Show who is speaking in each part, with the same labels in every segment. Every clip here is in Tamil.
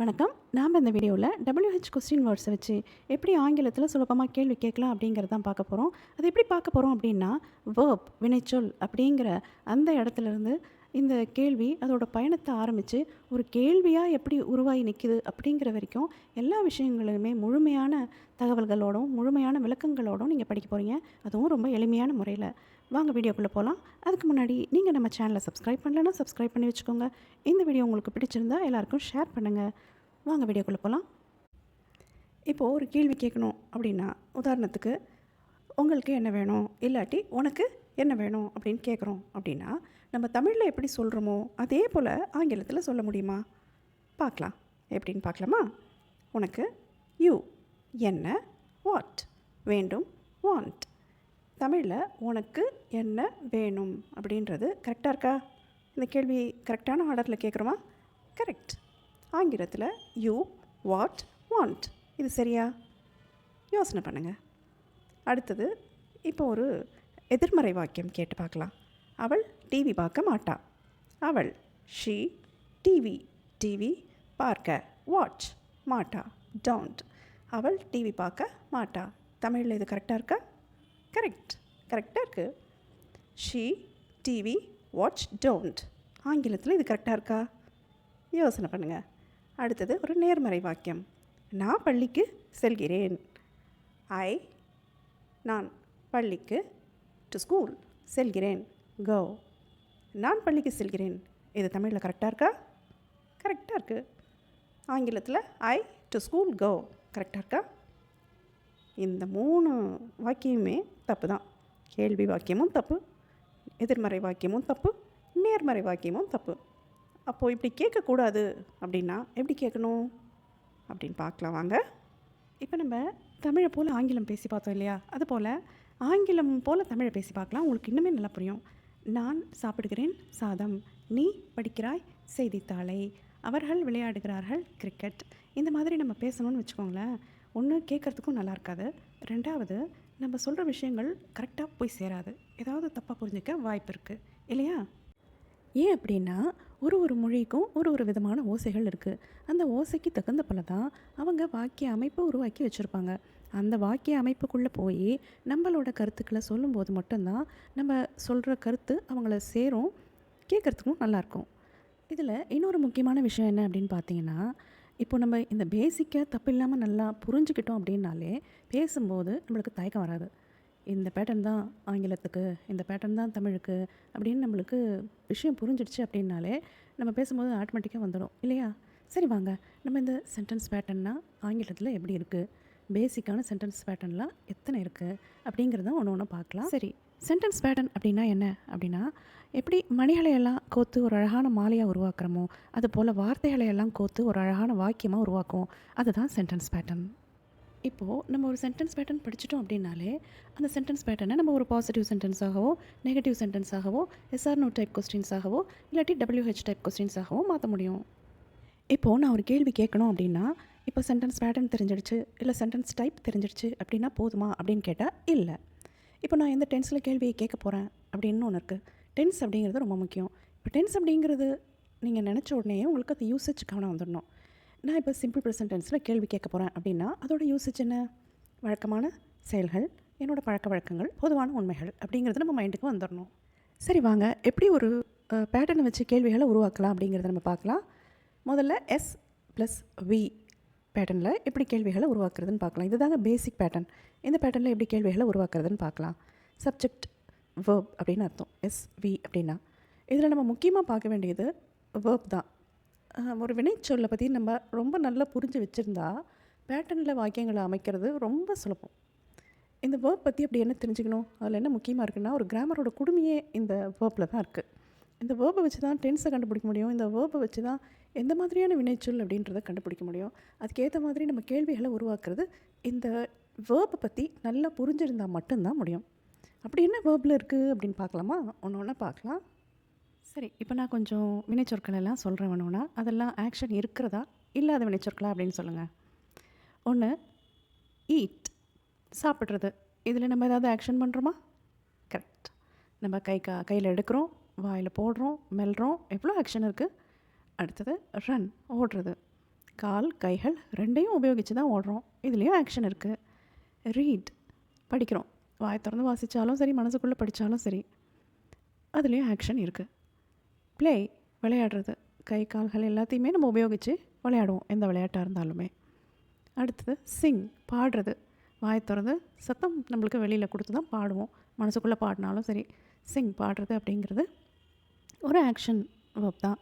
Speaker 1: வணக்கம். நாம் இந்த வீடியோவில் டபிள்யூஹெச் கொஸ்டின் வேர்ட்ஸை வச்சு எப்படி ஆங்கிலத்தில் சுலபமாக கேள்வி கேட்கலாம் அப்படிங்கிறது தான் பார்க்க போகிறோம் அது எப்படி பார்க்க போகிறோம் அப்படின்னா வேர்ப் வினைச்சொல் அப்படிங்கிற அந்த இடத்துலேருந்து இந்த கேள்வி அதோட பயணத்தை ஆரம்பித்து ஒரு கேள்வியாக எப்படி உருவாகி நிற்கிது அப்படிங்கிற வரைக்கும் எல்லா விஷயங்களுமே முழுமையான தகவல்களோடும் முழுமையான விளக்கங்களோடும் நீங்கள் படிக்க போகிறீங்க அதுவும் ரொம்ப எளிமையான முறையில். வாங்க வீடியோக்குள்ளே போகலாம் அதுக்கு முன்னாடி நீங்கள் நம்ம சேனலை சப்ஸ்கிரைப் பண்ணலன்னா சப்ஸ்கிரைப் பண்ணி வச்சுக்கோங்க. இந்த வீடியோ உங்களுக்கு பிடிச்சிருந்தா எல்லாருக்கும் ஷேர் பண்ணுங்கள் வாங்க வீடியோக்குள்ளே போகலாம் இப்போது ஒரு கேள்வி கேட்கணும் அப்படின்னா உதாரணத்துக்கு உங்களுக்கு என்ன வேணும்? இல்லாட்டி உனக்கு என்ன வேணும்? அப்படின்னு கேட்குறோம் அப்படின்னா நம்ம தமிழில் எப்படி சொல்கிறோமோ அதே போல் ஆங்கிலத்தில் சொல்ல முடியுமா? பார்க்கலாம். எப்படின்னு பார்க்கலாமா? உனக்கு யூ என்ன வாட் வேண்டும் வாண்ட் தமிழில் உனக்கு என்ன வேணும் அப்படின்றது கரெக்டாக இருக்கா? இந்த கேள்வி கரெக்டான ஆர்டரில் கேட்குறோமா கரெக்ட் ஆங்கிலத்தில் யூ வாட் வாண்ட் இது சரியா? யோசனை பண்ணுங்கள் அடுத்தது இப்போ ஒரு எதிர்மறை வாக்கியம் கேட்டு பார்க்கலாம். அவள் டிவி பார்க்க மாட்டா. அவள் ஷீ டிவி டிவி பார்க்க வாட்ச் மாட்டா. டோன்ட் அவள் டிவி பார்க்க மாட்டா. தமிழில் இது கரெக்டாக இருக்கா? கரெக்ட் கரெக்டாக இருக்குது ஷீ டிவி வாட்ச் டோன்ட் ஆங்கிலத்தில் இது கரெக்டாக இருக்கா? யோசனை பண்ணுங்கள் அடுத்தது ஒரு நேர்மறை வாக்கியம். நான் பள்ளிக்கு செல்கிறேன். ஐ நான் பள்ளிக்கு டு ஸ்கூல் செல்கிறேன். கோ நான் பள்ளிக்கு செல்கிறேன். இது தமிழில் கரெக்டாக இருக்கா? கரெக்டாக இருக்குது ஆங்கிலத்தில் ஐ டு ஸ்கூல் கோ கரெக்டாக இருக்கா? இந்த மூணு வாக்கியமே தப்பு தான். கேள்வி வாக்கியமும் தப்பு எதிர்மறை வாக்கியமும் தப்பு நேர்மறை வாக்கியமும் தப்பு. அப்போது இப்படி கேட்கக்கூடாது அப்படின்னா எப்படி கேட்கணும்? அப்படின்னு பார்க்கலாம் வாங்க. இப்போ நம்ம தமிழை போல் ஆங்கிலம் பேசி பார்த்தோம் இல்லையா? அதுபோல் ஆங்கிலம் போல் தமிழை பேசி பார்க்கலாம். உங்களுக்கு இன்னுமே நல்லா புரியும். நான் சாப்பிடுகிறேன் சாதம் நீ படிக்கிறாய் செய்தித்தாளை. அவர்கள் விளையாடுகிறார்கள் கிரிக்கெட். இந்த மாதிரி நம்ம பேசணும்னு வச்சுக்கோங்களேன். ஒன்று கேட்குறதுக்கும் நல்லா இருக்காது. ரெண்டாவது நம்ம சொல்கிற விஷயங்கள் கரெக்டாக போய் சேராது. ஏதாவது தப்பாக புரிஞ்சிக்க வாய்ப்பு இருக்குது இல்லையா? ஏன் அப்படின்னா ஒரு ஒரு மொழிக்கும் ஒரு ஒரு விதமான ஓசைகள் இருக்குது அந்த ஓசைக்கு தகுந்த போல தான் அவங்க வாக்கிய அமைப்பை உருவாக்கி வச்சுருப்பாங்க. அந்த வாக்கிய அமைப்புக்குள்ளே போய் நம்மளோட கருத்துக்களை சொல்லும்போது மட்டும்தான் நம்ம சொல்கிற கருத்து அவங்கள சேரும். கேட்குறதுக்கும் நல்லாயிருக்கும் இதில் இன்னொரு முக்கியமான விஷயம் என்ன அப்படின்னு பார்த்தீங்கன்னா இப்போ நம்ம இந்த பேசிக்கை தப்பு இல்லாமல் நல்லா புரிஞ்சுக்கிட்டோம் அப்படின்னாலே பேசும்போது நம்மளுக்கு தயக்கம் வராது. இந்த பேட்டர்ன் தான் ஆங்கிலத்துக்கு இந்த பேட்டர்ன் தான் தமிழுக்கு அப்படின்னு நம்மளுக்கு விஷயம் புரிஞ்சிடுச்சு அப்படின்னாலே நம்ம பேசும்போது ஆட்டோமேட்டிக்காக வந்துடும் இல்லையா? சரி வாங்க நம்ம இந்த சென்டென்ஸ் பேட்டர்ன்னா ஆங்கிலத்தில் எப்படி இருக்குது பேசிக்கான சென்டென்ஸ் பேட்டர்ன்லாம் எத்தனை இருக்குது அப்படிங்கிறத ஒன்று ஒன்று பார்க்கலாம். சரி. சென்டென்ஸ் பேட்டர்ன் அப்படின்னா என்ன? அப்படின்னா எப்படி மணிகளையெல்லாம் கோத்து ஒரு அழகான மாலையாக உருவாக்குறோமோ அது போல் வார்த்தைகளையெல்லாம் கோத்து ஒரு அழகான வாக்கியமாக உருவாக்குவோம். அதுதான் சென்டென்ஸ் பேட்டர்ன் இப்போது நம்ம ஒரு சென்டென்ஸ் பேட்டர்ன் படிச்சிட்டோம் அப்படின்னாலே அந்த சென்டென்ஸ் பேட்டர்னை நம்ம ஒரு பாசிட்டிவ் சென்டென்ஸாகவோ நெகட்டிவ் சென்டென்ஸாகவோ எஸ்ஆர் நோ டைப் கொஸ்டின்ஸாகவோ இல்லாட்டி டபிள்யூஹெச் டைப் கொஸ்டின்ஸாகவோ மாற்ற முடியும். இப்போது நான் ஒரு கேள்வி கேட்கணும் அப்படின்னா இப்போ சென்டென்ஸ் பேட்டர்ன் தெரிஞ்சிடுச்சு இல்லை சென்டென்ஸ் டைப் தெரிஞ்சிடுச்சு அப்படின்னா போதுமா அப்படின்னு கேட்டால் இல்லை. இப்போ நான் எந்த டென்ஸில் கேள்வியை கேட்க போகிறேன் அப்படின்னு ஒன்று இருக்குது டென்ஸ் அப்படிங்கிறது ரொம்ப முக்கியம். இப்போ டென்ஸ் அப்படிங்கிறது நீங்கள் நினச்ச உடனே உங்களுக்கு அது யூசேஜ் கவனம் வந்துடணும். நான் இப்போ சிம்பிள் ப்ரெசன்ட் டென்ஸில் கேள்வி கேட்க போகிறேன் அப்படின்னா அதோட யூசேஜ் என்ன? வழக்கமான செயல்கள் என்னோடய பழக்க வழக்கங்கள் பொதுவான உண்மைகள் அப்படிங்கிறது நம்ம மைண்டுக்கு வந்துடணும். சரி வாங்க. எப்படி ஒரு பேட்டர்னை வச்சு கேள்விகளை உருவாக்கலாம் அப்படிங்கிறத நம்ம பார்க்கலாம். முதல்ல எஸ் ப்ளஸ் வி பேட்டர்னில் எப்படி கேள்விகளை உருவாக்குறதுன்னு பார்க்கலாம். இதுதாங்க பேசிக் பேட்டர்ன் இந்த பேட்டர்னில் எப்படி கேள்விகளை உருவாக்குறதுன்னு பார்க்கலாம். சப்ஜெக்ட் வேர்ப் அப்படின்னு அர்த்தம். எஸ் வி அப்படின்னா இதில் நம்ம முக்கியமாக பார்க்க வேண்டியது வேர்ப் தான். ஒரு வினைச்சொல்லை பற்றி நம்ம ரொம்ப நல்லா புரிஞ்சு வச்சுருந்தா பேட்டர்னில் வாக்கியங்களை அமைக்கிறது ரொம்ப சுலபம். இந்த வேர்ப் பற்றி அப்படி என்ன தெரிஞ்சுக்கணும்? அதில் என்ன முக்கியமாக இருக்குன்னா ஒரு கிராமரோட குடுமையே இந்த வேர்ப்பில் தான் இருக்குது இந்த வேர்பை வச்சு தான் டென்ஸை கண்டுபிடிக்க முடியும். இந்த வேர்பை வச்சு தான் எந்த மாதிரியான வினைச்சொல் அப்படின்றத கண்டுபிடிக்க முடியும். அதுக்கேற்ற மாதிரி நம்ம கேள்விகளை உருவாக்குறது இந்த வேர்பை பற்றி நல்லா புரிஞ்சிருந்தால் மட்டும்தான் முடியும். அப்படி என்ன வேர்பில் இருக்குது அப்படின்னு பார்க்கலாமா? ஒன்று ஒன்றா பார்க்கலாம். சரி இப்போ நான் கொஞ்சம் வினைச்சொற்கள் எல்லாம் சொல்கிறேன் ஒன்றுனா அதெல்லாம் ஆக்ஷன் இருக்கிறதா? இல்லாத வினைச்சொற்களா அப்படின்னு சொல்லுங்கள் ஒன்று ஈட் சாப்பிட்றது. இதில் நம்ம ஏதாவது ஆக்ஷன் பண்ணுறோமா கரெக்ட் நம்ம கை கா கையில் எடுக்கிறோம் வாயில் போடுறோம் மெல்றோம் எவ்வளோ ஆக்ஷன் இருக்குது அடுத்தது ரன் ஓடுறது. கால் கைகள் ரெண்டையும் உபயோகித்து தான் ஓடுறோம். இதுலேயும் ஆக்ஷன் இருக்குது ரீட் படிக்கிறோம். வாய் திறந்து வாசித்தாலும் சரி மனசுக்குள்ளே படித்தாலும் சரி அதுலேயும் ஆக்ஷன் இருக்குது ப்ளே விளையாடுறது. கை கால்கள் எல்லாத்தையுமே நம்ம உபயோகித்து விளையாடுவோம் எந்த விளையாட்டாக இருந்தாலுமே. அடுத்தது சிங் பாடுறது. வாய் திறந்து சத்தம் நம்மளுக்கு வெளியில் கொடுத்து தான் பாடுவோம். மனசுக்குள்ளே பாடினாலும் சரி சிங் பாடுறது அப்படிங்கிறது ஒரு ஆக்ஷன் வப் தான்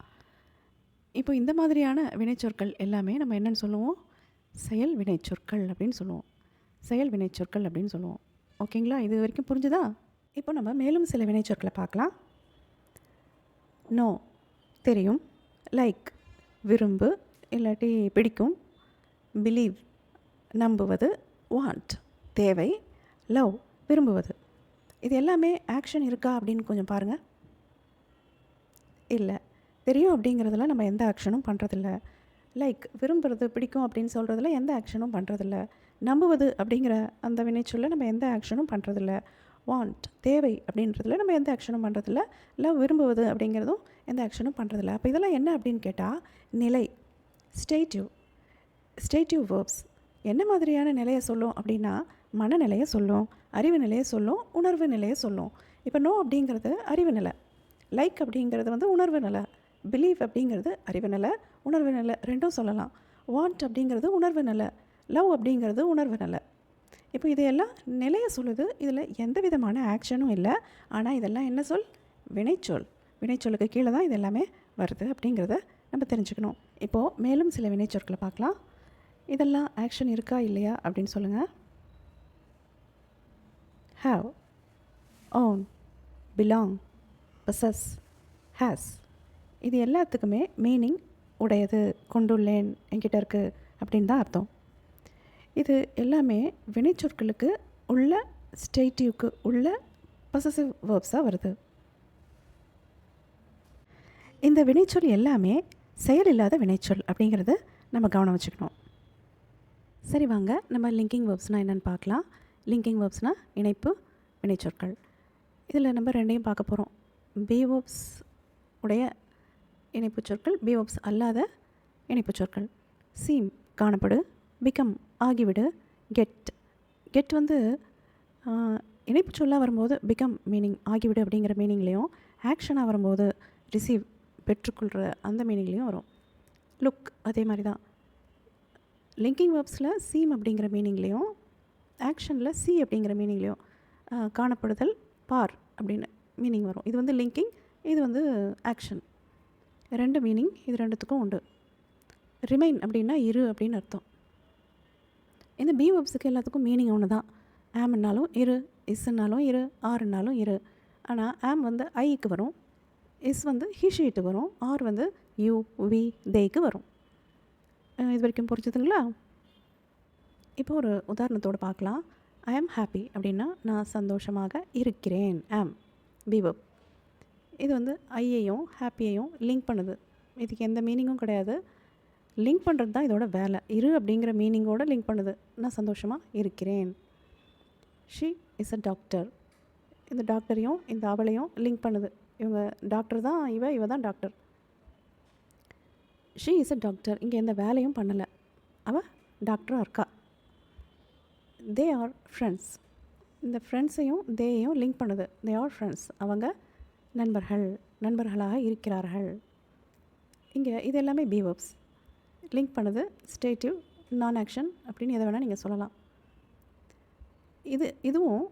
Speaker 1: இப்போ இந்த மாதிரியான வினைச்சொற்கள் எல்லாமே நம்ம என்னென்னு சொல்லுவோம்? செயல் வினைச்சொற்கள் அப்படின்னு சொல்லுவோம். செயல் வினைச்சொற்கள் அப்படின்னு சொல்லுவோம். ஓகேங்களா? இது வரைக்கும் புரிஞ்சுதா? இப்போ நம்ம மேலும் சில வினைச்சொற்களை பார்க்கலாம். நோ தெரியும். லைக் விரும்பு இல்லாட்டி பிடிக்கும். பிலீவ் நம்புவது. வாண்ட் தேவை. லவ் விரும்புவது. இது எல்லாமே ஆக்ஷன் இருக்கா அப்படின்னு கொஞ்சம் பாருங்கள் இல்லை தெரியும் அப்படிங்கிறதுல நம்ம எந்த ஆக்ஷனும் பண்ணுறதில்ல லைக் விரும்புறது பிடிக்கும் அப்படின்னு சொல்கிறதுல எந்த ஆக்ஷனும் பண்ணுறதில்ல நம்புவது அப்படிங்கிற அந்த வினைச்சொல்ல நம்ம எந்த ஆக்ஷனும் பண்ணுறதில்ல வாண்ட் தேவை அப்படின்றதுல நம்ம எந்த ஆக்ஷனும் பண்ணுறதில்ல இல்லை விரும்புவது அப்படிங்கிறதும் எந்த ஆக்ஷனும் பண்ணுறதில்ல அப்போ இதெல்லாம் என்ன அப்படின்னு கேட்டால் நிலை ஸ்டேட்டிவ் ஸ்டேட்டிவ் வேர்ப்ஸ் என்ன மாதிரியான நிலையை சொல்லும் அப்படின்னா மனநிலையை சொல்லும் அறிவு நிலையை சொல்லும் உணர்வு நிலையை சொல்லும். இப்போ நோ அப்படிங்கிறது அறிவு நிலை. லைக் அப்படிங்கிறது வந்து உணர்வு நிலை. பிலீவ் அப்படிங்கிறது அறிவு நிலை. உணர்வு நிலை ரெண்டும் சொல்லலாம். வாண்ட் அப்படிங்கிறது உணர்வு நிலை. லவ் அப்படிங்கிறது உணர்வு நிலை இப்போ இதையெல்லாம் நிலையை சொல்லுது. இதில் எந்த விதமான ஆக்ஷனும் இல்லை. ஆனால் இதெல்லாம் என்ன சொல்? வினைச்சொல். வினைச்சொலுக்கு கீழே தான் இது எல்லாமே வருது அப்படிங்கிறத நம்ம தெரிஞ்சுக்கணும். இப்போது மேலும் சில வினைச்சொற்களை பார்க்கலாம். இதெல்லாம் ஆக்ஷன் இருக்கா இல்லையா அப்படின்னு சொல்லுங்கள் have own belong possess has இது எல்லாத்துக்குமே மீனிங் உடையது கொண்டுள்ளேன் என்கிட்ட இருக்குது அப்படின்னு தான் அர்த்தம். இது எல்லாமே வினைச்சொற்களுக்கு உள்ள ஸ்டேட்டிவ்க்கு உள்ள பசசிவ் வேர்ப்ஸாக வருது. இந்த வினைச்சொல் எல்லாமே செயல் இல்லாத வினைச்சொல் அப்படிங்கிறத நம்ம கவனம் வச்சுக்கணும். சரி வாங்க நம்ம லிங்கிங் வேர்ப்ஸ்னால் என்னென்னு பார்க்கலாம். லிங்கிங் வேர்ப்ஸ்னால் இணைப்பு வினைச்சொற்கள். இதில் நம்ம ரெண்டையும் பார்க்க போகிறோம் பி வேர்ப்ஸ் உடைய இணைப்பு சொற்கள் பி வேர்ப்ஸ் அல்லாத இணைப்பு சொற்கள். சீம் காணப்படு பிகம் ஆகிவிடு. கெட் கெட் வந்து இணைப்பு சொல்லாக வரும்போது பிகம் மீனிங் ஆகிவிடு அப்படிங்கிற மீனிங்லேயும் ஆக்ஷனாக வரும்போது ரிசீவ் பெற்றுக்கொள்கிற அந்த மீனிங்லேயும் வரும். லுக் அதே மாதிரி தான் லிங்கிங் வேர்ப்ஸில் சீம் அப்படிங்கிற மீனிங்லேயும் ஆக்ஷனில் சி அப்படிங்கிற மீனிங்லேயும் காணப்படுதல் பார் அப்படின்னு மீனிங் வரும். இது வந்து லிங்கிங் இது வந்து ஆக்ஷன் ரெண்டு மீனிங் இது ரெண்டுத்துக்கும் உண்டு. ரிமைன் அப்படின்னா இரு அப்படின்னு அர்த்தம். இந்த பி வேர்ப்ஸுக்கு எல்லாத்துக்கும் மீனிங் ஒன்று தான் ஆம்னாலும் இரு இஸ்னாலும் இரு ஆறுனாலும் இரு. ஆனால் ஆம் வந்து ஐக்கு வரும். இஸ் வந்து ஹிஷிட்டு வரும். ஆர் வந்து யூ வி தேய்க்கு வரும். இது வரைக்கும் புரிஞ்சுதுங்களா? இப்போ ஒரு உதாரணத்தோடு பார்க்கலாம். ஐ ஆம் ஹாப்பி அப்படின்னா நான் சந்தோஷமாக இருக்கிறேன். ஆம் பிவப் இது வந்து ஐயையும் ஹாப்பியையும் லிங்க் பண்ணுது. இதுக்கு எந்த மீனிங்கும் கிடையாது. லிங்க் பண்ணுறது தான் இதோட வேலை. இரு அப்படிங்கிற மீனிங்கோட லிங்க் பண்ணுது. நான் சந்தோஷமாக இருக்கிறேன். ஷீ இஸ் அ டாக்டர் இந்த டாக்டரையும் இந்த அவளையும் லிங்க் பண்ணுது. இவங்க டாக்டர் தான் இவ இவ தான் doctor she is a doctor இங்கே எந்த வேலையும் பண்ணலை. அவள் டாக்டராக இருக்கா? தே ஆர் ஃப்ரெண்ட்ஸ் இந்த ஃப்ரெண்ட்ஸையும் தேயையும் லிங்க் பண்ணுது. தே ஆர் ஃப்ரெண்ட்ஸ் அவங்க நண்பர்கள் நண்பர்களாக இருக்கிறார்கள். இங்கே இது எல்லாமே பிவப்ஸ் லிங்க் பண்ணுது. ஸ்டேட்டிவ் நான் ஆக்ஷன் அப்படின்னு எதை வேணால் நீங்கள் சொல்லலாம். இது இதுவும்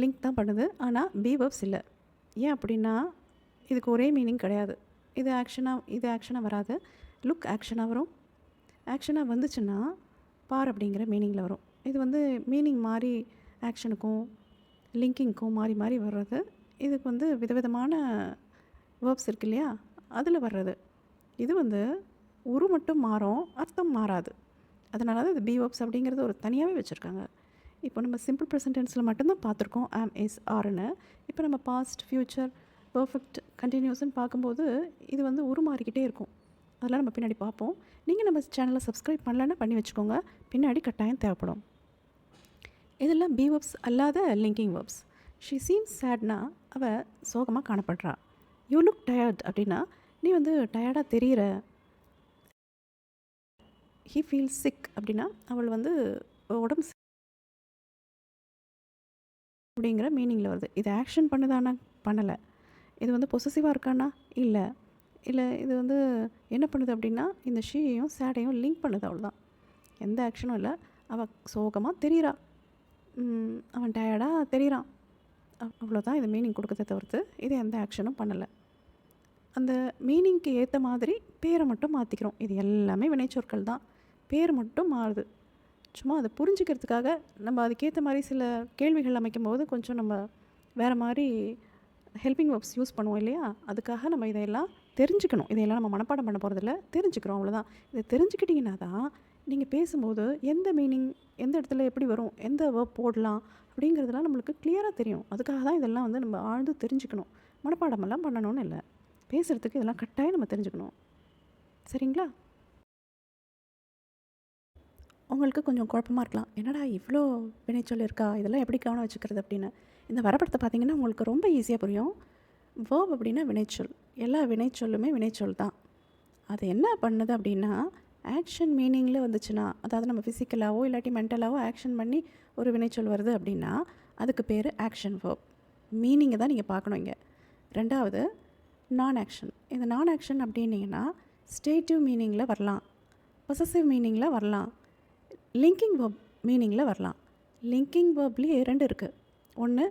Speaker 1: லிங்க் தான் பண்ணுது. ஆனால் பிவப்ஸ் இல்லை. ஏன் அப்படின்னா இதுக்கு ஒரே மீனிங் கிடையாது. இது ஆக்ஷனாக இது ஆக்ஷனாக வராது. லுக் ஆக்ஷனாக வரும். ஆக்ஷனாக வந்துச்சுன்னா பார் அப்படிங்கிற மீனிங்கில் வரும். இது வந்து மீனிங் மாறி ஆக்ஷனுக்கும் லிங்கிங்க்கும் மாறி மாறி வர்றது. இதுக்கு வந்து விதவிதமான வேர்ப்ஸ் இருக்கு இல்லையா? அதில் வர்றது. இது வந்து உரு மட்டும் மாறும் அர்த்தம் மாறாது. அதனால தான் இது பி வேர்ப்ஸ் அப்படிங்கிறது ஒரு தனியாகவே வச்சுருக்காங்க. இப்போ நம்ம சிம்பிள் ப்ரெசன்டென்ஸில் மட்டும்தான் பார்த்துருக்கோம் ஆம் இஸ் ஆர்னு இப்போ நம்ம பாஸ்ட் ஃப்யூச்சர் பர்ஃபெக்ட் கண்டினியூஸ்னு பார்க்கும்போது இது வந்து உருமாறிக்கிட்டே இருக்கும். அதெல்லாம் நம்ம பின்னாடி பார்ப்போம். நீங்கள் நம்ம சேனலை சப்ஸ்கிரைப் பண்ணலன்னா பண்ணி வச்சுக்கோங்க. பின்னாடி கட்டாயம் தேவைப்படும். இதெல்லாம் பி வெப்ஸ் அல்லாத லிங்கிங் வெப்ஸ் ஷி சீம்ஸ் சேட்னா அவள் சோகமாக காணப்படுறா. யூ லுக் டயர்ட் அப்படின்னா நீ வந்து டயர்டாக தெரிகிற ஹீ ஃபீல் சிக் அப்படின்னா அவள் வந்து உடம்பு அப்படிங்கிற மீனிங்கில் வருது. இது ஆக்ஷன் பண்ணுதானா பண்ணலை. இது வந்து பொசசிவாக இருக்கானா? இல்லை. இல்லை இது வந்து என்ன பண்ணுது அப்படின்னா இந்த ஷீயையும் சேடையும் லிங்க் பண்ணுது அவ்வளோதான் எந்த ஆக்ஷனும் இல்லை. அவள் சோகமாக தெரிகிறா அவன் டயர்டாக தெரியுறான். அவ்வளோதான் இது மீனிங் கொடுக்கறத தவிர்த்து இது எந்த ஆக்ஷனும் பண்ணலை. அந்த மீனிங்க்கு ஏற்ற மாதிரி பேரை மட்டும் மாற்றிக்கிறோம் இது எல்லாமே வினைச்சொற்கள் தான். பேர் மட்டும் மாறுது. சும்மா அதை புரிஞ்சுக்கிறதுக்காக நம்ம அதுக்கேற்ற மாதிரி சில கேள்விகள் அமைக்கும் போது கொஞ்சம் நம்ம வேறு மாதிரி ஹெல்பிங் ஒர்க்ஸ் யூஸ் பண்ணுவோம் இல்லையா? அதுக்காக நம்ம இதையெல்லாம் தெரிஞ்சுக்கணும். இதையெல்லாம் நம்ம மனப்பாடம் பண்ண போகிறதில்ல தெரிஞ்சுக்கிறோம் அவ்வளோதான் இதை தெரிஞ்சுக்கிட்டிங்கன்னா தான் நீங்கள் பேசும்போது எந்த மீனிங் எந்த இடத்துல எப்படி வரும் எந்த வேர்ப் போடலாம் அப்படிங்கிறதுலாம் நம்மளுக்கு கிளியராக தெரியும். அதுக்காக தான் இதெல்லாம் வந்து நம்ம ஆழ்ந்து தெரிஞ்சுக்கணும். மனப்பாடமெல்லாம் பண்ணணும்னு இல்லை. பேசுகிறதுக்கு இதெல்லாம் கட்டாயம் நம்ம தெரிஞ்சுக்கணும். சரிங்களா? உங்களுக்கு கொஞ்சம் குழப்பமாக இருக்கலாம். என்னடா இவ்வளோ வினைச்சொல் இருக்கா இதெல்லாம் எப்படி கவனம் வச்சுக்கிறது? அப்படின்னு. இந்த வரப்படத்தை பார்த்தீங்கன்னா உங்களுக்கு ரொம்ப ஈஸியாக புரியும். வேர்ப் அப்படின்னா வினைச்சொல் எல்லா வினைச்சொல்லுமே வினைச்சொல் தான். அது என்ன பண்ணுது அப்படின்னா ஆக்ஷன் மீனிங்கில் வந்துச்சுன்னா அதாவது நம்ம ஃபிசிக்கலாகவோ இல்லாட்டி மென்டலாகவோ ஆக்ஷன் பண்ணி ஒரு வினைச்சொல் வருது அப்படின்னா அதுக்கு பேர் ஆக்ஷன் வேர்ப் மீனிங்கை தான் நீங்கள் பார்க்கணும் இங்கே. ரெண்டாவது நான் ஆக்ஷன் இந்த நான் ஆக்ஷன் அப்படின்னீங்கன்னா ஸ்டேட்டிவ் மீனிங்கில் வரலாம். பொசசிவ் மீனிங்கில் வரலாம். லிங்கிங் வேர்ப் மீனிங்கில் வரலாம். லிங்கிங் வேர்ப்லேயே ரெண்டு இருக்குது ஒன்று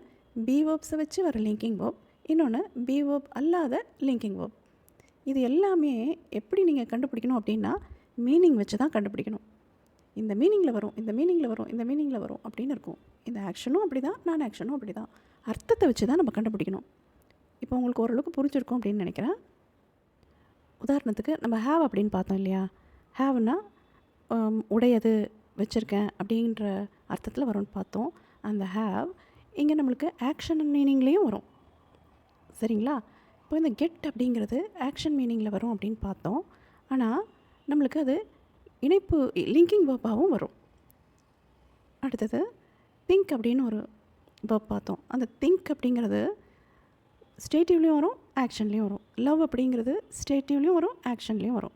Speaker 1: பி வேர்ப்ஸை வச்சு வர லிங்கிங் வேர்ப் இன்னொன்று பி வேர்ப் அல்லாத லிங்கிங் வேர்ப் இது எல்லாமே எப்படி நீங்கள் கண்டுபிடிக்கணும் அப்படின்னா மீனிங் வச்சு தான் கண்டுபிடிக்கணும். இந்த மீனிங்கில் வரும் இந்த மீனிங்கில் வரும் இந்த மீனிங்கில் வரும் அப்படின்னு இருக்கும். இந்த ஆக்ஷனும் அப்படி தான் நான் ஆக்ஷனும் அப்படி தான். அர்த்தத்தை வச்சு தான் நம்ம கண்டுபிடிக்கணும். இப்போ உங்களுக்கு ஓரளவுக்கு புரிஞ்சிருக்கும் அப்படின்னு நினைக்கிறேன். உதாரணத்துக்கு நம்ம ஹேவ் அப்படின்னு பார்த்தோம் இல்லையா? ஹேவ்னா உடையது வச்சுருக்கேன் அப்படின்ற அர்த்தத்தில் வரும்னு பார்த்தோம். அந்த ஹேவ் இங்கே நம்மளுக்கு ஆக்ஷன் மீனிங்லேயும் வரும். சரிங்களா? இப்போ இந்த கெட் அப்படிங்கிறது ஆக்ஷன் மீனிங்கில் வரும் அப்படின்னு பார்த்தோம். ஆனால் நம்மளுக்கு அது இணைப்பு லிங்கிங் வேர்பாகவும் வரும். அடுத்தது திங்க் அப்படின்னு ஒரு வேர்ப் பார்த்தோம். அந்த திங்க் அப்படிங்கிறது ஸ்டேட்டிவ்லேயும் வரும் ஆக்ஷன்லேயும் வரும். லவ் அப்படிங்கிறது ஸ்டேட்டிவ்லேயும் வரும் ஆக்ஷன்லேயும் வரும்.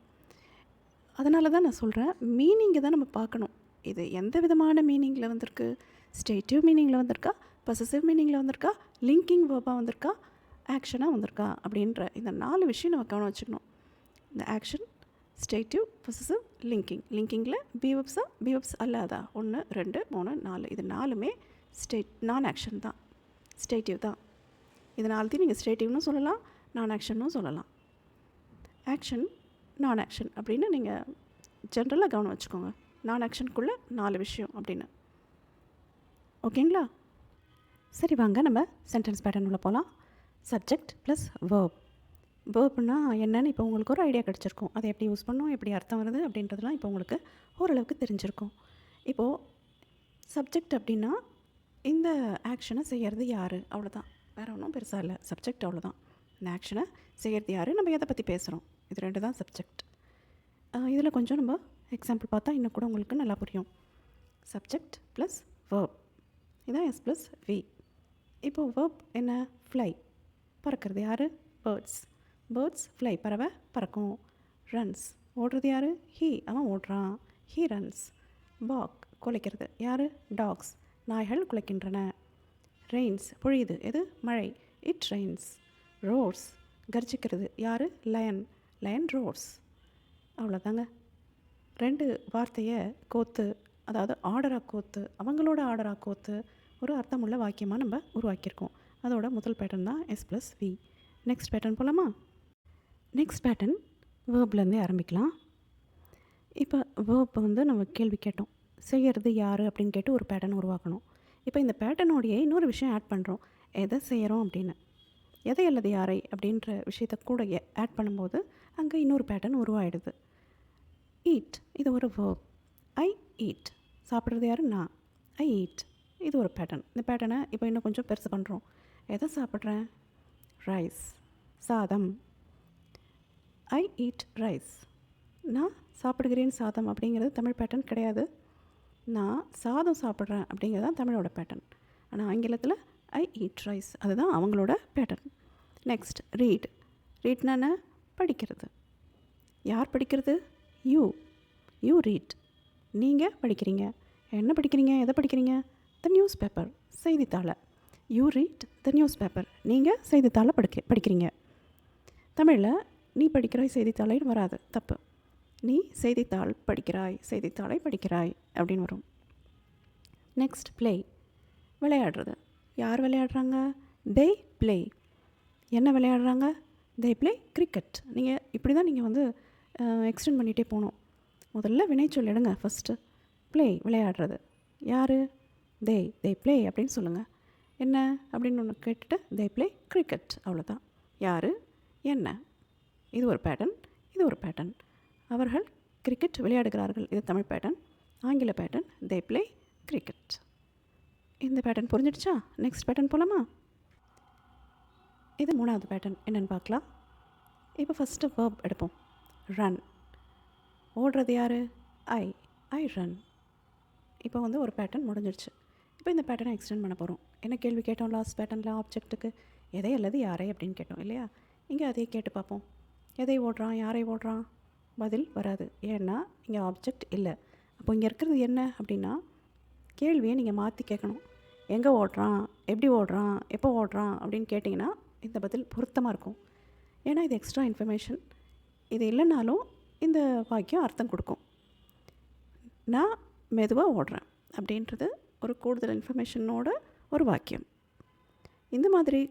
Speaker 1: அதனால தான் நான் சொல்கிறேன் மீனிங்கை தான் நம்ம பார்க்கணும். இது எந்த விதமான மீனிங்கில் வந்திருக்கு? ஸ்டேட்டிவ் மீனிங்கில் வந்திருக்கா? பசசிவ் மீனிங்கில் வந்திருக்கா? லிங்கிங் வேர்பாக வந்திருக்கா? ஆக்ஷனாக வந்திருக்கா? அப்படின்ற இந்த நாலு விஷயம் நம்ம கவனம் வச்சுக்கணும். இந்த ஆக்ஷன் ஸ்டேட்டிவ் பொசசிவ் லிங்கிங் லிங்கிங்கில் பிவப்ஸா பிவப்ஸ் அல்லாதா? ஒன்று ரெண்டு மூணு நாலு. இது நாலுமே ஸ்டேட் நான் ஆக்ஷன் தான். ஸ்டேட்டிவ் தான். இது நாலுத்தையும் நீங்கள் ஸ்டேட்டிவ்னு சொல்லலாம் நான் ஆக்ஷன்னும் சொல்லலாம். ஆக்ஷன் நான் ஆக்ஷன் அப்படின்னு நீங்கள் ஜென்ரலாக கவனம் வச்சுக்கோங்க. நாலு ஆக்ஷனுக்குள்ளே நாலு விஷயம் அப்படின்னு. ஓகேங்களா? சரி வாங்க நம்ம சென்டென்ஸ் பேட்டர்ன் உள்ள போகலாம் சப்ஜெக்ட் ப்ளஸ் வேர்ப் வேர்ப்னா என்னென்னு இப்போ உங்களுக்கு ஒரு ஐடியா கிடச்சிருக்கும். அதை எப்படி யூஸ் பண்ணோம் எப்படி அர்த்தம் வருது அப்படின்றதுலாம் இப்போ உங்களுக்கு ஓரளவுக்கு தெரிஞ்சிருக்கும். இப்போது சப்ஜெக்ட் அப்படின்னா இந்த ஆக்ஷனை செய்கிறது யார்? அவ்வளோதான் வேறு ஒன்றும் பெருசாக இல்லை. சப்ஜெக்ட் அவ்வளோதான் இந்த ஆக்ஷனை செய்கிறது யார்? நம்ம எதை பற்றி பேசுகிறோம் இது ரெண்டு தான் சப்ஜெக்ட் இதில் கொஞ்சம் நம்ம எக்ஸாம்பிள் பார்த்தா இன்னும் கூட உங்களுக்கு நல்லா புரியும். சப்ஜெக்ட் ப்ளஸ் வேர்ப் இதான் எஸ் ப்ளஸ் வி இப்போ வேர்ப் என்ன? ஃப்ளை பறக்கிறது யார்? பேர்ட்ஸ் பேர்ட்ஸ் ஃப்ளை பறவை பறக்கும். ரன்ஸ் ஓடுறது யார்? ஹீ அவன் ஓடுறான். ஹீ ரன்ஸ் பாக் குலைக்கிறது. யார்? டாக்ஸ் நாய்கள் குலைக்கின்றன. ரெயின்ஸ் பொழியுது. எது? மழை. இட் ரெயின்ஸ் ரோர்ஸ் கர்ஜிக்கிறது. யார்? லயன் லயன் ரோர்ஸ் அவ்வளோதாங்க ரெண்டு வார்த்தையை கோத்து அதாவது ஆர்டராக கோத்து அவங்களோட ஆர்டராக கோத்து ஒரு அர்த்தமுள்ள வாக்கியமாக நம்ம உருவாக்கியிருக்கோம். அதோட முதல் பேட்டர்ன் தான் S plus V next pattern போகலாமா நெக்ஸ்ட் பேட்டர்ன் வேர்ப்லேருந்தே ஆரம்பிக்கலாம். இப்போ வேர்ப் வந்து நம்ம கேள்வி கேட்டோம். செய்கிறது யார் அப்படின்னு கேட்டு ஒரு பேட்டர்ன் உருவாக்கணும். இப்போ இந்த பேட்டர்னோடைய இன்னொரு விஷயம் ஆட் பண்ணுறோம் எதை செய்கிறோம் அப்படின்னு. எதை அல்லது யாரை அப்படின்ற விஷயத்த கூட ஆட் பண்ணும்போது அங்கே இன்னொரு பேட்டர்ன் உருவாயிடுது. ஈட் இது ஒரு வேர்ப் ஐ ஈட் சாப்பிட்றது யாரு? நான். ஐ ஈட் இது ஒரு பேட்டர்ன் இந்த பேட்டர்னை இப்போ இன்னும் கொஞ்சம் பெருசு பண்ணுறோம் எதை சாப்பிட்றேன்? ரைஸ் சாதம். ஐ ஈட் ரைஸ் நான் சாப்பிடுகிறேன் சாதம் அப்படிங்கிறது தமிழ் பேட்டர்ன் கிடையாது. நான் சாதம் சாப்பிட்றேன் அப்படிங்கிறது தான் தமிழோட பேட்டர்ன் ஆனால் ஆங்கிலத்தில் ஐ ஈட் ரைஸ் அதுதான் அவங்களோட பேட்டர்ன் நெக்ஸ்ட் ரீட் ரீட்னா என்ன? படிக்கிறது. யார் படிக்கிறது? You you read. நீங்கள் படிக்கிறீங்க. என்ன படிக்கிறீங்க? எதை படிக்கிறீங்க? த நியூஸ் பேப்பர் செய்தித்தாளை. You read the newspaper நீங்கள் செய்தித்தாளை படிக்க படிக்கிறீங்க. தமிழில் நீ படிக்கிறாய் செய்தித்தாளைன்னு வராது. தப்பு. நீ செய்தித்தாள் படிக்கிறாய் செய்தித்தாளை படிக்கிறாய். அப்படின்னு வரும். நெக்ஸ்ட் ப்ளே விளையாடுறது. யார் விளையாடுறாங்க? தே ப்ளே என்ன விளையாடுறாங்க? தே ப்ளே கிரிக்கெட் நீங்கள் இப்படி தான் நீங்கள் வந்து எக்ஸ்டெண்ட் பண்ணிகிட்டே போகணும் முதல்ல வினைச்சொல் எடுங்க. ஃபஸ்ட்டு ப்ளே விளையாடுறது. யார்? தே தே ப்ளே அப்படின்னு சொல்லுங்கள் என்ன? அப்படின்னு ஒன்று கேட்டுட்டு தே ப்ளே கிரிக்கெட் அவ்வளோதான் யார்? என்ன? இது ஒரு பேட்டர்ன் இது ஒரு பேட்டர்ன் அவர்கள் கிரிக்கெட் விளையாடுகிறார்கள். இது தமிழ் பேட்டர்ன் ஆங்கில பேட்டர்ன் தே ப்ளே கிரிக்கெட் இந்த பேட்டர்ன் புரிஞ்சிடுச்சா? நெக்ஸ்ட் பேட்டர்ன் போகலாமா இது மூணாவது பேட்டர்ன் என்னென்னு பார்க்கலாம். இப்போ ஃபஸ்ட்டு வேர்ப் எடுப்போம். ரன் ஓடுறது யார்? ஐ ஐ ரன் இப்போ வந்து ஒரு பேட்டர்ன் முடிஞ்சிடுச்சு இப்போ இந்த பேட்டர்னை எக்ஸ்டெண்ட் பண்ண போகிறோம் என்ன கேள்வி கேட்டோம் லாஸ்ட் பேட்டர்னில் ஆப்ஜெக்ட்டுக்கு எதை அல்லது யாரை அப்படின்னு கேட்டோம் இல்லையா? இங்கே அதையே கேட்டு பார்ப்போம். எதை ஓடுறான் யாரை ஓடுறான்? பதில் வராது. ஏன்னா இங்கே ஆப்ஜெக்ட் இல்லை. அப்போ இங்கே இருக்கிறது என்ன அப்படின்னா கேள்வியை நீங்கள் மாற்றி கேட்கணும். எங்கே ஓடுறான்? எப்படி ஓடுறான்? எப்போ ஓடுறான்? அப்படின்னு கேட்டிங்கன்னா இந்த பதில் பொருத்தமாக இருக்கும். ஏன்னா இது எக்ஸ்ட்ரா இன்ஃபர்மேஷன் இது இல்லைனாலும் இந்த வாக்கியம் அர்த்தம் கொடுக்கும். நான் மெதுவாக ஓடுறேன் அப்படின்றது ஒரு கூடுதல் இன்ஃபர்மேஷனோட ஒரு வாக்கியம். இந்த மாதிரி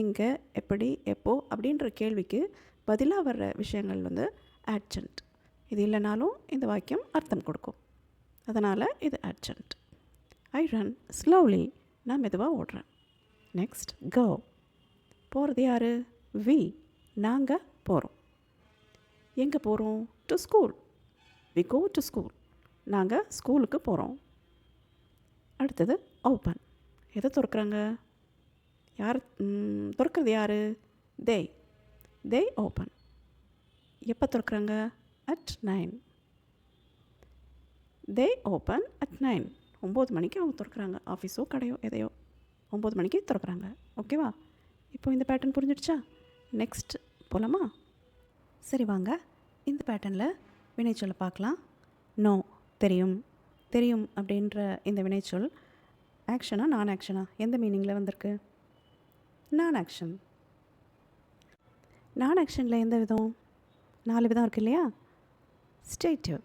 Speaker 1: எங்கே எப்படி எப்போ அப்படின்ற கேள்விக்கு பதிலாக வர்ற விஷயங்கள் வந்து ஆட்சண்ட் இது இல்லைனாலும் இந்த வாக்கியம் அர்த்தம் கொடுக்கும். அதனால் இது ஆட்சண்ட் ஐ ரன் ஸ்லோலி நான் மெதுவாக ஓடுறேன். நெக்ஸ்ட் கோ போகிறது யார்? வி நாங்கள் போகிறோம் எங்கே போகிறோம் to school we go to school நாங்கள் ஸ்கூலுக்கு போகிறோம் அடுத்தது ஓப்பன் எதை திறக்கிறாங்க? யார் திறக்கிறது யார்? தே தே ஓப்பன் எப்போ திறக்கிறாங்க? At nine they open at nine ஒம்பது மணிக்கு அவங்க திறக்கிறாங்க. ஆஃபீஸோ கடையோ எதையோ. ஒம்பது மணிக்கு திறக்கிறாங்க. ஓகேவா இப்போ இந்த பேட்டர்ன் புரிஞ்சிடுச்சா? நெக்ஸ்ட் போகலாமா சரி வாங்க. இந்த பேட்டர்னில் வினைச்சொல்லை பார்க்கலாம். நோ தெரியும். தெரியும் அப்படின்ற இந்த வினைச்சொல் ஆக்ஷனா நான் ஆக்ஷனா எந்த மீனிங்கில் வந்திருக்கு? நான் ஆக்ஷன் நான் ஆக்ஷனில் எந்த விதம்? நாலு விதம் இருக்கு இல்லையா? ஸ்டேட்டிவ்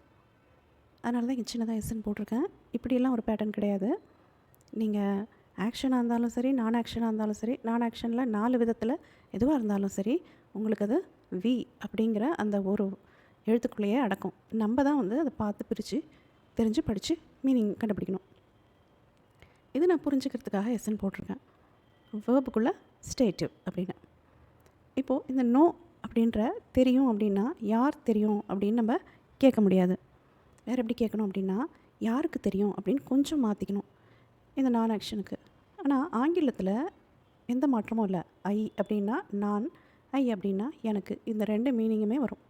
Speaker 1: அதனால தான் சின்னதாக எஸ்ன்னு போட்டிருக்கேன். இப்படியெல்லாம் ஒரு பேட்டர்ன் கிடையாது. நீங்கள் ஆக்ஷனாக இருந்தாலும் சரி நான் ஆக்ஷனாக இருந்தாலும் சரி நான் ஆக்ஷனில் நாலு விதத்தில் எதுவாக இருந்தாலும் சரி உங்களுக்கு அது வி அப்படிங்கிற அந்த ஒரு எழுத்துக்குள்ளேயே அடக்கும். நம்ம தான் வந்து அதை பார்த்து பிரித்து தெரிஞ்சு படித்து மீனிங் கண்டுபிடிக்கணும். இது நான் புரிஞ்சுக்கிறதுக்காக எஸ்என் போட்டிருக்கேன். வேர்புக்குள்ளே ஸ்டேட்டிவ் அப்படின்னு. இப்போது இந்த நோ அப்படின்ற தெரியும் அப்படின்னா யார் தெரியும் அப்படின்னு நம்ம கேட்க முடியாது. வேறு எப்படி கேட்கணும் அப்படின்னா யாருக்கு தெரியும் அப்படின்னு கொஞ்சம் மாற்றிக்கணும் இந்த நான் ஆக்ஷனுக்கு ஆனால் ஆங்கிலத்தில் எந்த மாற்றமும் இல்லை. ஐ அப்படின்னா நான் ஐ அப்படின்னா எனக்கு இந்த ரெண்டு மீனிங்குமே வரும்.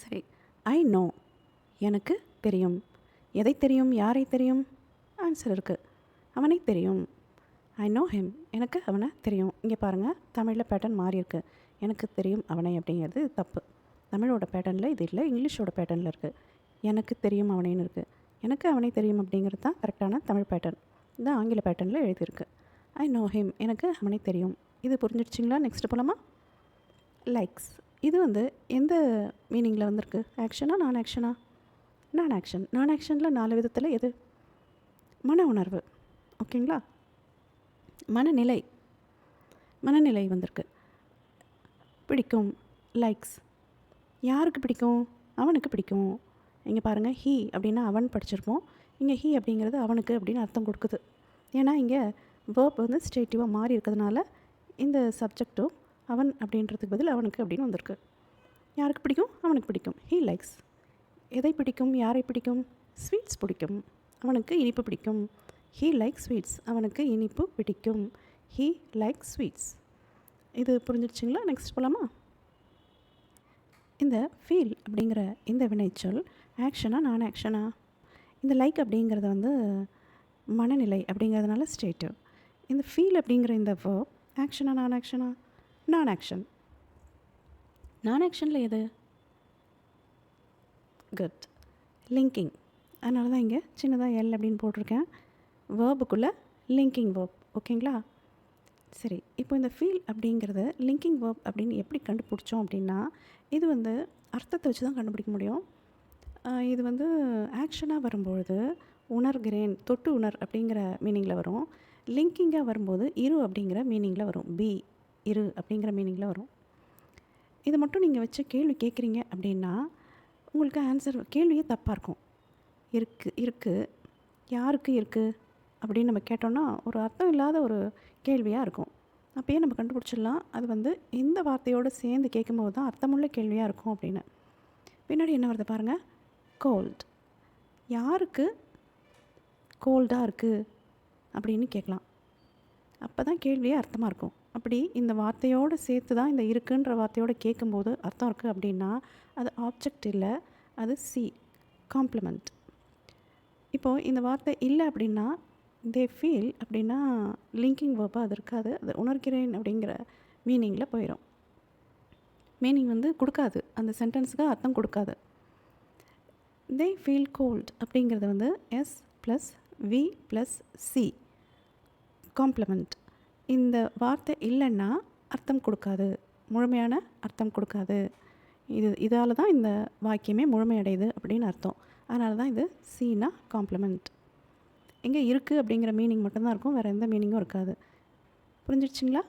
Speaker 1: சரி ஐ நோ எனக்கு தெரியும். எதை தெரியும்? யாரை தெரியும்? ஆன்சர் இருக்குது அவனை தெரியும். ஐ நோ ஹிம் எனக்கு அவனை தெரியும். இங்கே பாருங்கள் தமிழில் பேட்டர்ன் மாறியிருக்கு எனக்கு தெரியும் அவனை அப்படிங்கிறது தப்பு. தமிழோட பேட்டர்னில் இது இல்லை இங்கிலீஷோட பேட்டர்னில் இருக்குது எனக்கு தெரியும் அவனைன்னு இருக்குது எனக்கு அவனை தெரியும் அப்படிங்கிறது தான் கரெக்டான தமிழ் பேட்டர்ன் இது ஆங்கில பேட்டர்னில் எழுதியிருக்கு. ஐ நோ ஹிம் எனக்கு அவனை தெரியும். இது புரிஞ்சிடுச்சிங்களா? நெக்ஸ்ட் போலாமா? லைக்ஸ் இது வந்து எந்த மீனிங்கில் வந்திருக்கு? ஆக்ஷனா நான் ஆக்ஷனா நான் ஆக்ஷன் நான் ஆக்ஷனில் நாலு விதத்தில் எது? மன உணர்வு. ஓகேங்களா? மனநிலை. மனநிலை வந்திருக்கு. பிடிக்கும். லைக்ஸ் யாருக்கு பிடிக்கும்? அவனுக்கு பிடிக்கும். இங்கே பாருங்கள் ஹீ அப்படின்னா அவன் படிச்சிருப்போம். இங்கே ஹீ அப்படிங்கிறது அவனுக்கு அப்படின்னு அர்த்தம் கொடுக்குது. ஏன்னா இங்கே வேர்ப் வந்து ஸ்டேட்டிவாக மாறி இருக்கிறதுனால இந்த சப்ஜெக்டும் அவன் அப்படின்றதுக்கு பதில் அவனுக்கு அப்படின்னு வந்திருக்கு. யாருக்கு பிடிக்கும்? அவனுக்கு பிடிக்கும். ஹீ லைக்ஸ் எதை பிடிக்கும்? யாரை பிடிக்கும்? ஸ்வீட்ஸ் பிடிக்கும். அவனுக்கு இனிப்பு பிடிக்கும். ஹீ லைக் ஸ்வீட்ஸ் அவனுக்கு இனிப்பு பிடிக்கும். ஹீ லைக் ஸ்வீட்ஸ் இது புரிஞ்சிடுச்சிங்களா? நெக்ஸ்ட் போகலாமா இந்த ஃபீல் அப்படிங்கிற இந்த வினைச்சொல் ஆக்ஷனா நான் ஆக்ஷனா இந்த லைக் அப்படிங்கிறது வந்து மனநிலை அப்படிங்கிறதுனால ஸ்டேட்டு இந்த ஃபீல் அப்படிங்கிற இந்த வேர்ப் ஆக்ஷனா நான் ஆக்ஷனா நான் ஆக்ஷன் நான் ஆக்ஷனில் எது? குட் லிங்கிங் அதனால தான் இங்கே சின்னதாக எல் அப்படின்னு போட்டிருக்கேன். வேர்புக்குள்ளே லிங்கிங் வேர்ப் ஓகேங்களா? சரி இப்போ இந்த ஃபீல் அப்படிங்கிறது லிங்கிங் வேர்ப் அப்படின்னு எப்படி கண்டுபிடிச்சோம் அப்படின்னா இது வந்து அர்த்தத்தை வச்சு தான் கண்டுபிடிக்க முடியும். இது வந்து ஆக்ஷனாக வரும்பொழுது உணர்கிறேன் தொட்டு உணர் அப்படிங்கிற மீனிங்கில் வரும். லிங்கிங்காக வரும்போது இரு அப்படிங்கிற மீனிங்கில் வரும். பி இரு அப்படிங்கிற மீனிங்கில் வரும். இதை மட்டும் நீங்கள் வச்சு கேள்வி கேட்குறீங்க அப்படின்னா உங்களுக்கு ஆன்சர் கேள்வியே தப்பாக இருக்கும். இருக்கு இருக்குது யாருக்கு இருக்குது அப்படின்னு நம்ம கேட்டோம்னா ஒரு அர்த்தம் இல்லாத ஒரு கேள்வியாக இருக்கும். அப்பயே நம்ம கண்டுபிடிச்சிடலாம். அது வந்து இந்த வார்த்தையோடு சேர்ந்து கேட்கும்போது தான் அர்த்தமுள்ள கேள்வியாக இருக்கும் அப்படின்னு. பின்னாடி என்ன வருது பாருங்கள் கோல்ட் யாருக்கு? கோல்டாக இருக்குது அப்படின்னு கேட்கலாம். அப்போ தான் கேள்வியே அர்த்தமாக இருக்கும். அப்படி இந்த வார்த்தையோடு சேர்த்து தான் இந்த இருக்குன்ற வார்த்தையோடு கேட்கும்போது அர்த்தம் இருக்குது அப்படின்னா அது ஆப்ஜெக்ட் இல்லை அது சி காம்ப்ளிமெண்ட் இப்போது இந்த வார்த்தை இல்லை அப்படின்னா தே ஃபீல் அப்படின்னா லிங்கிங் வேர்பாக அது இருக்காது. அது உணர்கிறேன் அப்படிங்கிற மீனிங்கில் போயிடும் மீனிங் வந்து கொடுக்காது. அந்த சென்டென்ஸுக்கு அர்த்தம் கொடுக்காது. தே ஃபீல் கோல்ட் அப்படிங்கிறது வந்து S plus V plus C complement இந்த வார்த்தை இல்லைன்னா அர்த்தம் கொடுக்காது. முழுமையான அர்த்தம் கொடுக்காது. இது இதால் தான் இந்த வாக்கியமே முழுமையடையுது அப்படின்னு அர்த்தம். அதனால தான் இது சீனா காம்ப்ளிமெண்ட் எங்கே இருக்குது அப்படிங்கிற மீனிங் மட்டும்தான் இருக்கும். வேறு எந்த மீனிங்கும் இருக்காது. புரிஞ்சிடுச்சிங்களா?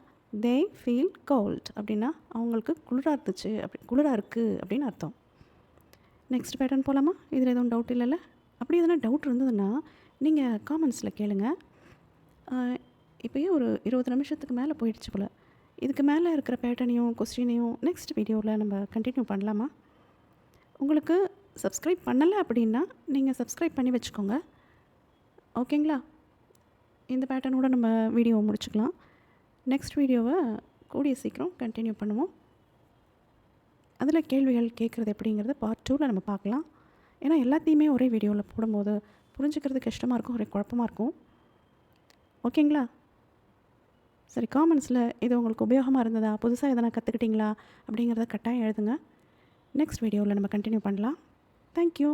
Speaker 1: தே ஃபீல் கோல்ட் அப்படின்னா அவங்களுக்கு குளிராக இருந்துச்சு அப்படி குளிராக இருக்குது அப்படின்னு அர்த்தம். நெக்ஸ்ட் பேட்டர்ன் போகலாமா இதில் எதுவும் டவுட் இல்லைல்ல? அப்படி எதுனா டவுட் இருந்ததுன்னா நீங்கள் காமெண்ட்ஸில் கேளுங்கள் இப்போயே ஒரு இருபது நிமிஷத்துக்கு மேலே போயிடுச்சு போல். இதுக்கு மேலே இருக்கிற பேட்டர்னையும் கொஸ்டினையும் நெக்ஸ்ட் வீடியோவில் நம்ம கண்டினியூ பண்ணலாமா? உங்களுக்கு சப்ஸ்கிரைப் பண்ணலை அப்படின்னா நீங்கள் சப்ஸ்கிரைப் பண்ணி வச்சுக்கோங்க. ஓகேங்களா இந்த பேட்டர்னோட நம்ம வீடியோவை முடிச்சுக்கலாம். நெக்ஸ்ட் வீடியோவை கூடிய சீக்கிரம் கண்டினியூ பண்ணுவோம். அதில் கேள்விகள் கேட்குறது எப்படிங்கிறத பார்ட் டூவில் நம்ம பார்க்கலாம். ஏன்னா எல்லாத்தையுமே ஒரே வீடியோவில் போடும்போது புரிஞ்சுக்கிறது கஷ்டமாக இருக்கும் ஒரே குழப்பமாக இருக்கும். ஓகேங்களா சரி காமெண்ட்ஸில் இது உங்களுக்கு உபயோகமாக இருந்ததா? புதுசாக எதனா கற்றுக்கிட்டீங்களா அப்படிங்கிறத கட்டாயம் எழுதுங்க. நெக்ஸ்ட் வீடியோவில் நம்ம கண்டினியூ பண்ணலாம். தேங்க்யூ